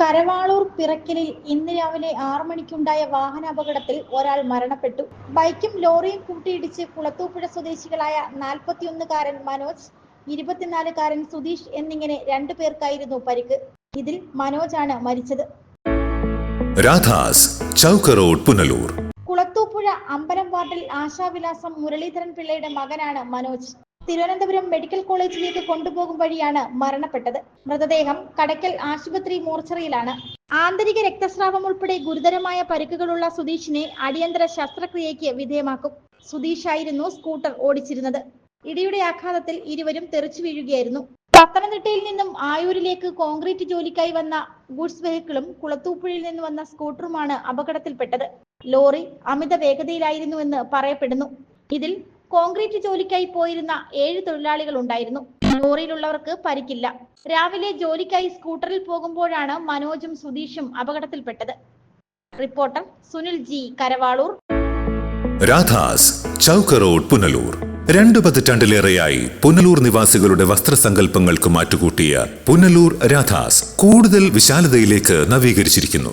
കരവാളൂർ പിറക്കലിൽ ഇന്ന് രാവിലെ ആറു മണിക്കുണ്ടായ വാഹനാപകടത്തിൽ ഒരാൾ മരണപ്പെട്ടു. ബൈക്കും ലോറിയും കൂട്ടിയിടിച്ച് കുളത്തൂപ്പുഴ സ്വദേശികളായ നാൽപ്പത്തിയൊന്നുകാരൻ മനോജ് ഇരുപത്തിനാലുകാരൻ സുധീഷ് എന്നിങ്ങനെ രണ്ടു പേർക്കായിരുന്നു പരിക്ക്. ഇതിൽ മനോജാണ് മരിച്ചത്. രാധാസ് ചൗക്ക റോഡ് പുനലൂർ. കുളത്തൂപ്പുഴ അമ്പലം വാർഡിൽ ആശാവിലാസം മുരളീധരൻ പിള്ളയുടെ മകനാണ് മനോജ്. തിരുവനന്തപുരം മെഡിക്കൽ കോളേജിലേക്ക് കൊണ്ടുപോകും വഴിയാണ് മരണപ്പെട്ടത്. മൃതദേഹം കടയ്ക്കൽ ആശുപത്രി മോർച്ചറിയിലാണ്. ആന്തരിക രക്തസ്രാവം ഉൾപ്പെടെ ഗുരുതരമായ പരിക്കുകളുള്ള സുധീഷിനെ അടിയന്തര ശസ്ത്രക്രിയയ്ക്ക് വിധേയമാക്കും. സുധീഷ് ആയിരുന്നു സ്കൂട്ടർ ഓടിച്ചിരുന്നത്. ഇടിയുടെ ആഘാതത്തിൽ ഇരുവരും തെറിച്ചു വീഴുകയായിരുന്നു. പത്തനംതിട്ടയിൽ നിന്നും ആയൂരിലേക്ക് കോൺക്രീറ്റ് ജോലിക്കായി വന്ന ഗുഡ്സ് വെഹിക്കിളും കുളത്തൂപ്പുഴയിൽ നിന്ന് വന്ന സ്കൂട്ടറുമാണ് അപകടത്തിൽപ്പെട്ടത്. ലോറി അമിത വേഗതയിലായിരുന്നുവെന്ന് പറയപ്പെടുന്നു. ഇതിൽ കോൺക്രീറ്റ് ജോലിക്കായി പോയിരുന്ന ഏഴ് തൊഴിലാളികൾ ഉണ്ടായിരുന്നു. ലോറിയിലുള്ളവർക്ക് പരിക്കില്ല. രാവിലെ ജോലിക്കായി സ്കൂട്ടറിൽ പോകുമ്പോഴാണ് മനോജും സുധീഷും അപകടത്തിൽപ്പെട്ടത്. Reporter Sunil G Karavaloor. Radhas Chowk road Punalur. രണ്ടു പതിറ്റാണ്ടിലേറെയായി പുനലൂർ നിവാസികളുടെ വസ്ത്രസങ്കല്പങ്ങൾക്ക് മാറ്റുകൂട്ടിയ പുനലൂർ രാധാസ് കൂടുതൽ വിശാലതയിലേക്ക് നവീകരിച്ചിരിക്കുന്നു.